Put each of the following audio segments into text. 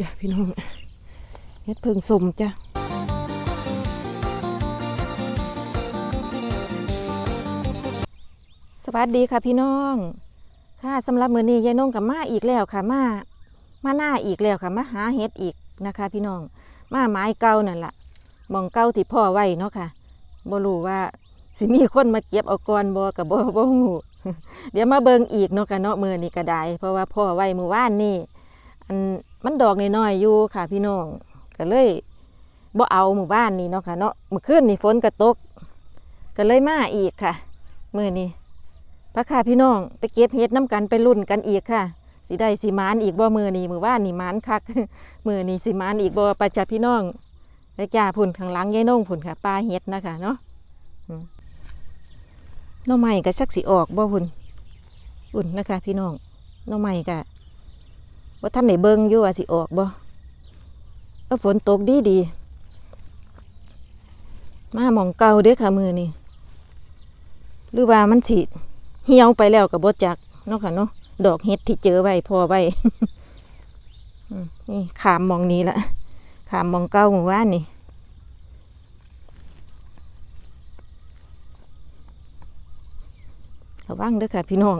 จ้ะพี่น้องเฮ็ดเพิงสมจ้ะสวัสดีค่ะพี่น้อง ค่ะสำหรับมื้อนี้ยายนงกับมาอีกแล้วค่ะมามาหน้าอีกแล้วค่ะมาหาเฮ็ดอีกนะคะ พี่น้อง มาไม้เก่านั่นล่ะมองเก่าที่พ่อไว้เนาะค่ะบ่รู้ว่าสิมีคนมาเก็บเอาก่อนบ่กับบ่บ่ฮู้ เดี๋ยวมาเบิ่งอีกเนาะค่ะเนาะมือนี้ก็ได้เพราะว่าพ่อไว้มือว่านนี่อันมันดอกน้อยๆอยู่ค่ะพี่น้องก็เลยบ่เอาหมู่บ้านนี่เนาะค่ะเนาะมื่อคืนนี่ฝนก็ตก ก็เลยมาอีกค่ะมือนี้พระค่ะพี่น้องไปเก็บเห็ดน้ำกันไปรุ่นกันอีกค่ะสิได้สิมานอีกบ่มือนี่มือว่านนี่มานคักมือนี่สิมานอีกบ่ประจับพี่น้องแล้วจ้าพุ่นข้างหลังยายน้องพุ่นค่ะปลาเห็ดนะคะเนาะ น้อใหม่ก็ชักสิออกบ่พุ่นพุ่นนะคะ พี่น้องหน้อใหม่ก็ว่าท่านไหนเบิ่งอยู่ว่าสิออกบ่ก็ฝนตกดีดีมาหมองเก่าเด้อค่ะมือนี่หรือว่ามันสิเหี่ยวไปแล้วกับบดจักเนาะค่ะเนาะดอกเห็ดที่เจอไว้พอไว้อืมนี่ขามมองนี้ละขามมองเก้าหมู่บ้านนี่ระ วังเด้อค่ะ พี่น้อง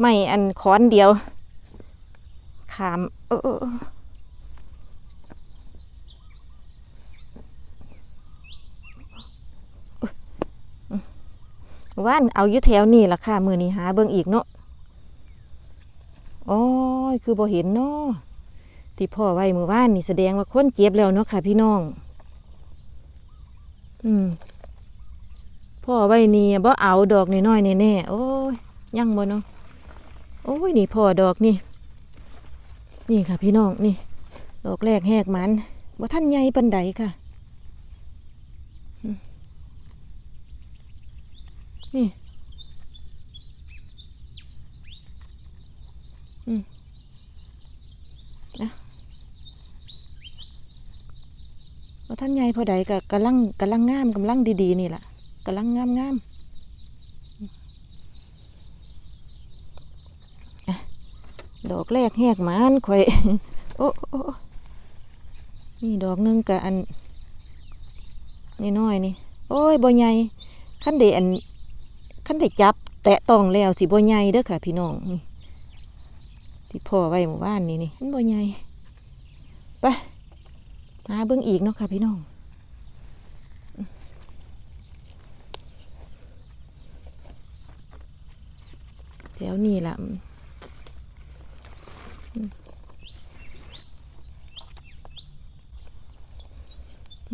ไม่อันค้อนเดียว ขามเออว่านเอาอยู่แถวนี่ล่ะค่ะ มือนี้หาเบิ่งอีกเนาะอ๋อคือบ่เห็นเนาะที่พ่อไว้มือว่านนี่แสดงว่าคนเจ็บแล้วเนาะค่ะ พี่น้อง อืม พ่อไว้นี่บ่เอาดอกน้อยๆแน่ๆโอ้ยยังบ่เนาะโอ้ยนี่พ่อดอกนี่ นี่ค่ะพี่น้องนี่ ดอกแรกแหกมันบ่ท่านใหญ่ปันใดค่ะ นี่อืมนะบ่ท่านใหญ่พอใดก็กำลังกำลังงามกำลังดีๆนี่ล่ะำลังงามงามดอกแรกแหกมันข่อยโอ้โอ้โอ้นี่ดอกนึงกับอันนี่น้อยนี่ โอ้ยบ่ใหญ่ขั้นเดอันขั้นเดจับ แตะต้องแล้วสิบ่ใหญ่เด้อค่ะ พี่น้องนี่ที่พ่อไว้หมู่บ้านนี่นี่มันบ่ใหญ่ไปหาเบิ่งอีกเนาะค่ะพี่น้อง ถวนี้ล่ะ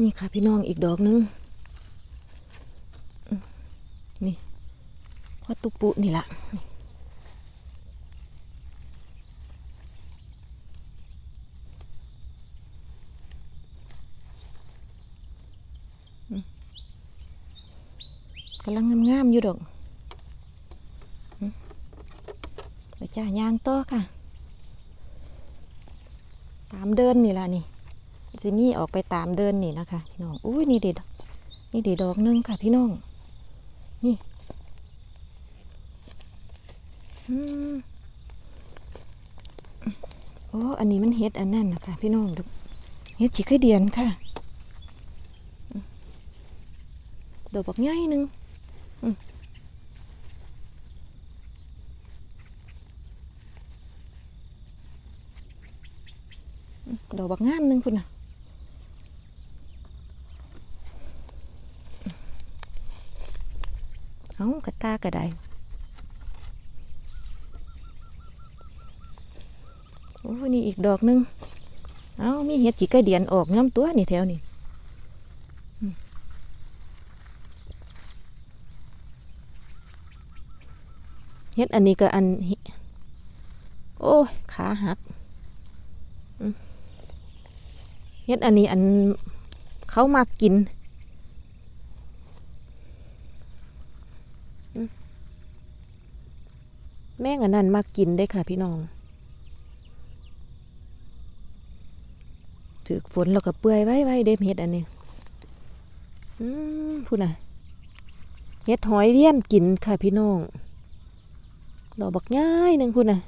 นี่ค่ะพี่น้องอีกดอกหนึง นี่พอตุปุนี่ละนี่อืมกำลังงามๆอยู่ดอกอืมไป จ้าย่างต่อค่ะ ตามเดินนี่ละนี่สิมี่ออกไปตามเดินนี่นะคะพี่น้องอุ้ยนี่เด็ดนี่เด็ดดอกหนึงค่ะพี่น้อง นี่อืมโอ้อันนี้มันเฮ็ดอันนั้นนะคะพี่น้องดูเฮ็ดจีไข่เดียนค่ะดอกบักใหญ่หนึงอืมอืม ดอกบักงามหนึงคุณน่ะเอากระตากระไดโอ้นี่อีกดอกหนึงเอามีเห็ดจีกระเดียนออกน้ำตัวนี่แถวนี่เห็ดอันนี้ก็อัน โอ้ยขาหักอืม เห็ดอันนี้อันเขามากินแม่งอันนั้นมากินได้ค่ะพี่น้องถือฝนแล้วก็เปื่อยไว้ไว้เด็มเห็ดอันนี้อืมพูดน่ะเห็ดหอยเวียนกินค่ะพี่น้องดอกบักง่ายหนึ่งพูดน่ะ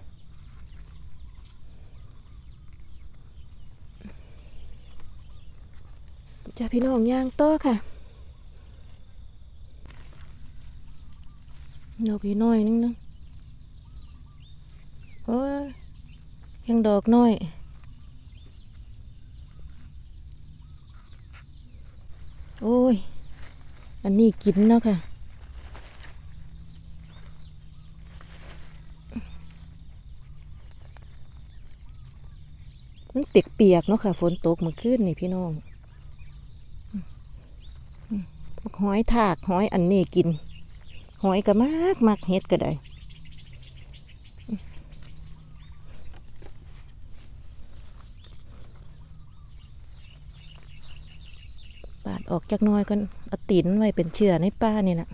จ้าพี่น้องย่างโต่อค่ะดอกอีน้อยนึงนึงโอ้ยยังดอกน้อยโอ้ย อันนี้กินเนาะค่ะมันเปียกๆเนาะค่ะ ฝนตกเมื่อคืนนี่พี่น้อง หอยถากหอยอันนี้กิน หอยก็มากมากเฮ็ดก็ได้ปาดออกจากน้อยกันอตินไว้เป็นเชื้อในป้านี่แหละ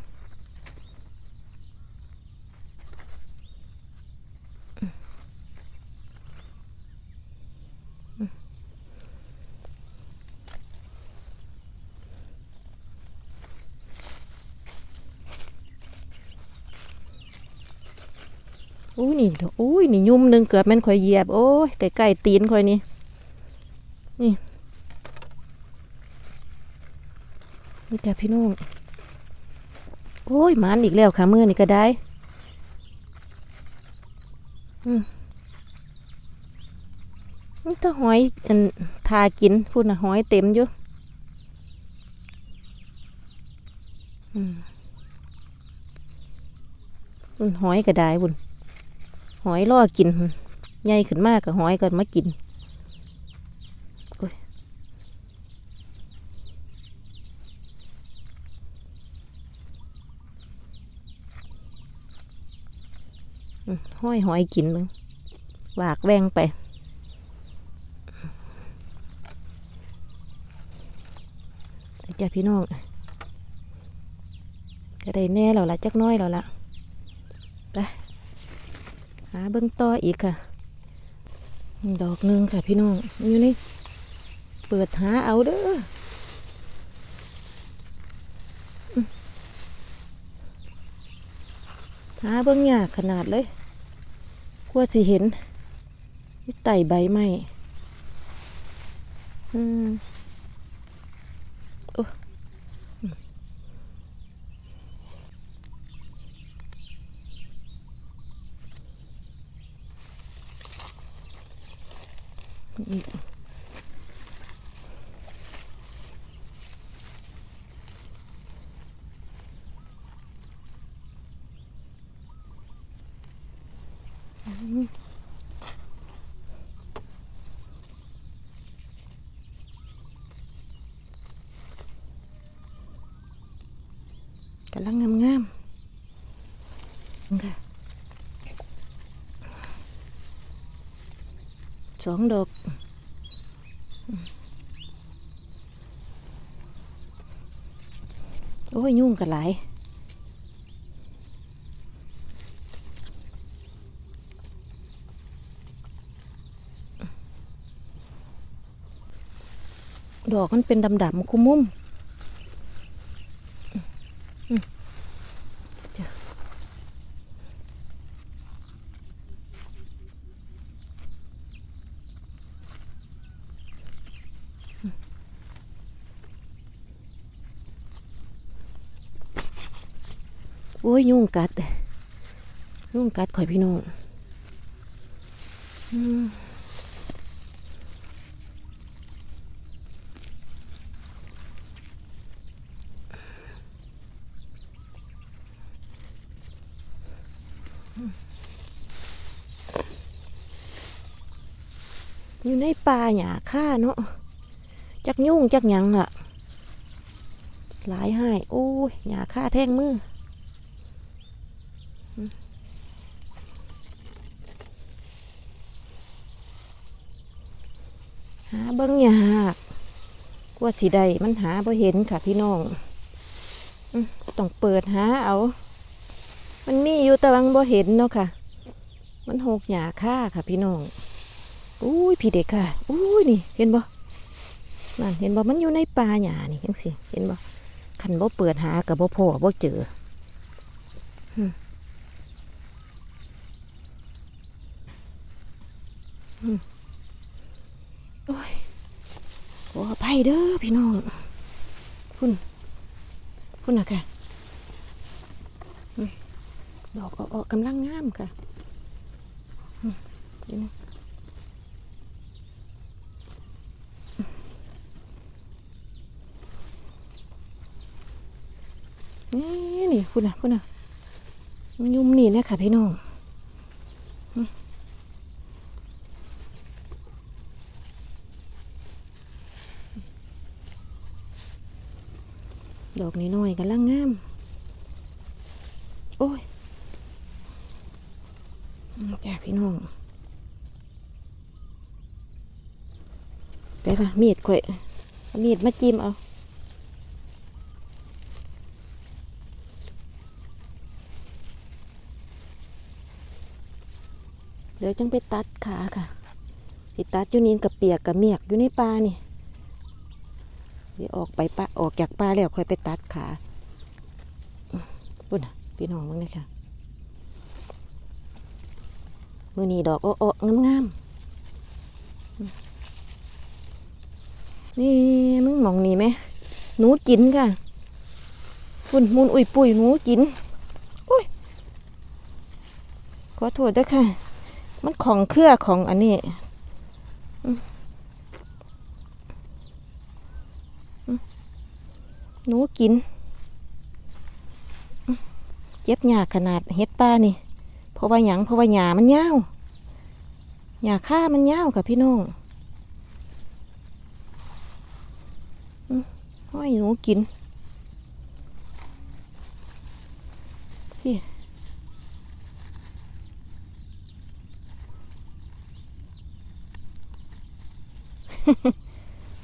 อุ้ยนี่อุ้ยนี่ยุ่มหนึ่งเกือบแม่นข่อยเหยียบ โอ้ยใกล้ๆตีนข่อยนี่ นี่นี่จ้ะพี่น้อง โอ้ยมันอีกแล้วค่ะมือนี่ก็ได้ อืมนี่ถ้าหอยอันทากินพูดนะหอยเต็มอยู่อืมหอยก็ได้บุญ หอยล่อกินใหญ่ขึ้นมากกับหอยก็มากินห้อยหอยกินมึงวากแวงไปจ้ะพี่น้องก็ได้แน่แล้วละจักน้อยแล้วละไป หาเบิ้งต่ออีกค่ะ ดอกหนึ่งค่ะพี่น้องอยู่นี่เปิดหาเอาเด้อหาเบิ้งยากขนาดเลยกว่าสิเห็นนี่ไต่ใบไม้อืมอี อืมกำลังงามๆค่ะสองดอก โอ้ย ยุ่งกันหลายดอกมันเป็นดำๆคุมมุมอืมจ้ะโอ้ยยุ่งกัด ยุ่งกัดข่อยพี่น้องอยู่ในป่าหญ้าค่าเนาะจักยุ่งจักหยังล่ะ หลายให้โอ้ยหญ้าค่าแท่งมือ หาเบิ้งยากกว่าสิได้มันหาบ่เห็นค่ะพี่น้องต้องเปิดหาเอา มันมีอยู่แต่วังบ่เห็นเนาะค่ะ มันหกหยาค่าค่ะพี่น้องอุ้ยพี่เด็กค่ะอุ้ยนี่ เห็นบ่นั่นเห็นบ่มันอยู่ในป่าหญ้านี่ยังสิเห็นบ่คันบ่เปิดหากับบ่พอบ่เจอมอืม โอ้ยขออภัยเด้อพี่น้องพุ่นพุ่นะค่ะอืมดอกออกกำลังงามค่ะเดี๋ยวนะนี่นี่พุ่นะพุ่นนะยุ่มนี่นะค่ะพี่น้อง ดอกน้อยๆกำลังงาม โอ้ยจ้าพี่น้องแต่ละมีดข่อยมีดมาจิ้มเอาเดี๋ยวจังไปตัดขาค่ะสิตัดอยู่นี่กับเปียกกับเมียกอยู่ในป่านี่ เดี๋ยวออกไปปะออกจากป่าแล้วค่อยไปตัดขาปุ่นะพี่น้องมึงเลยค่ะมือนี้ดอกอ้อๆงามๆนี่มึงมองนี่ไหมหนูกินค่ะปุ่นมุนอุ้ยปุยหนูกินอุ้ยขอโทษด้วยค่ะ มันของเครือของอันนี้ หนูกิน เจ็บหยาขนาดเฮ็ดป้านี่เพราะว่าหยังเพราะว่าหญ้ามันยาวหญ้าค่ามันยาวค่ะพี่น้องห้อยหนูกินพี่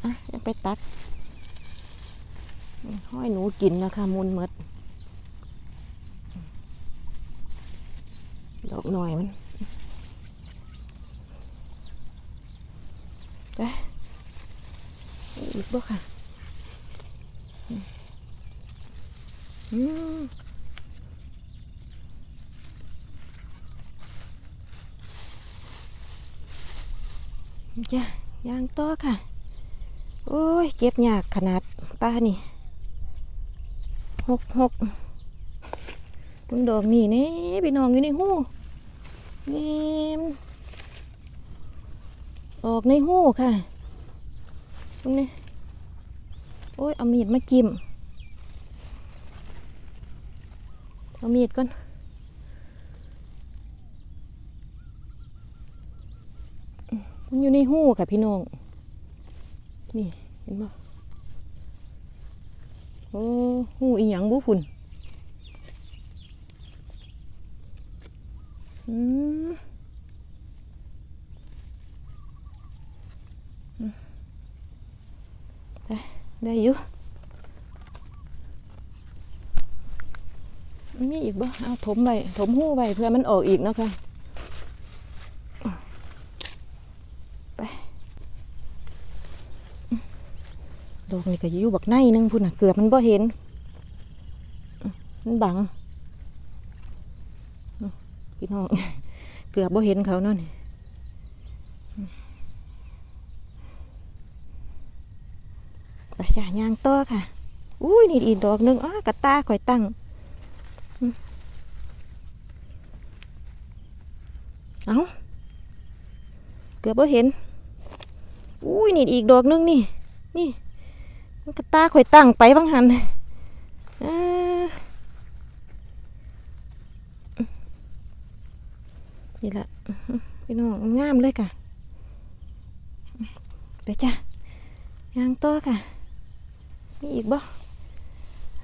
อะยังไปตัด ห้อยหนูกินนะคะมุนมดดอกหน่อยมันไปอีกบ่ค่ะอืมจ้ะย่างต่อค่ะ โอ้ย เก็บยากขนาดป้านี่ หกหกเบิ่งดอกนี่เนี่พี่น้องอยู่ในหูนี่ออกในหูค่ะตรงนี้โอ้ยเอามีดมาจิ้มเอามีดก่อนมันอยู่ในหูค่ะพี่น้อง นี่เห็นไหม โอ้หูอีหยังบุฝุ่นอืมได้ได้อยู่มีอีกบ่เอาถมไว้ถมหูไว้เพื่อมันออกอีกเนาะค่ะไปดอ กนี่ก็อยู่บักในหนึงพุ่นน่ะเกือบมันบ่เห็น มันบัง พี่น้อง เกือบบ่เห็นเขาเนาะนี่ไปจ้ะย่างต่อค่ะ อุ้ยนี่อีกดอกหนึงอ้ากระตาข่อยตั้งเอาเกือบบ่เห็น อุ้ยนี่อีกดอกหนึงนี่ นี่ กระตาข่อยตั้งไปบางหันอ่านี่ละพี่น้องงามเลยค่ะไปจ้ะยางต่อค่ะนี่อีกบ่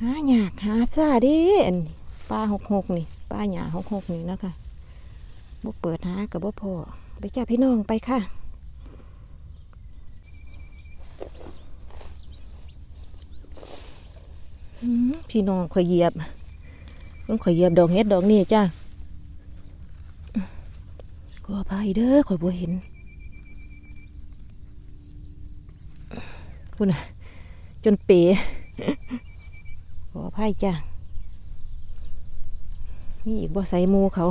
หาหยากหาซาดิอันนี้ปลาหกหกนี่ปลาหยาหกหกนี่นะคะบ่เปิดหากับบ่พอไปจ้ะพี่น้องไปค่ะ อืม พี่น้องข่อยเหยียบต้องข่อยเหยียบดอกเฮ็ดดอกนี่จ้าขออภัยเด้อข่อยบ่เห็นพุ่นน่ะ จนเป๋ขออภัยจ้ามีอีกบ่ใส่มูเขา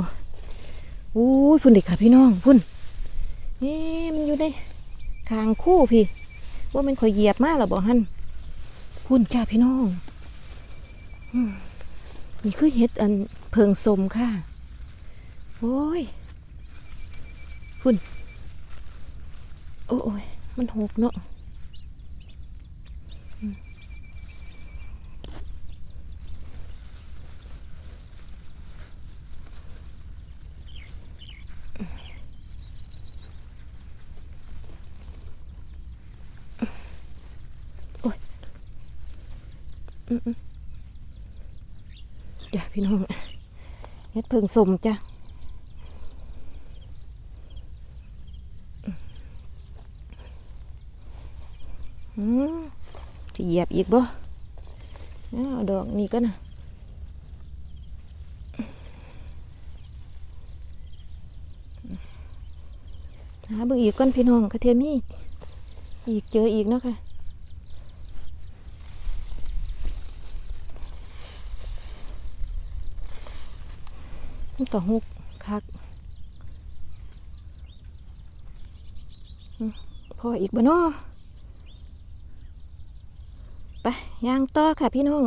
อู้พุ่นเด็กค่ะพี่น้องพุ่นเอ๊ะมันอยู่ในคางคู่พี่ ว่ามันข่อยเหยียบมากหรอบ่ฮันพุ่นจ้าพี่น้อง นี่คือเห็ดอันเพิงสมค่ะ โอ้ยพุ่น โอ้ย มันหกเนาะโอ้ย อืม จ้ะพี่น้องเฮ็ดเพิงสมจ้ะอืมจะเหยียบอีกบ่เอาดอกนี้ก็นะหาเบิ่งอีกก่อนพี่น้องกระเทียมมีอีกอีกเจออีกเนาะค่ะ มันก็หุกคักอืมพออีกบ่นอไปย่างต่อค่ะพี่น้อง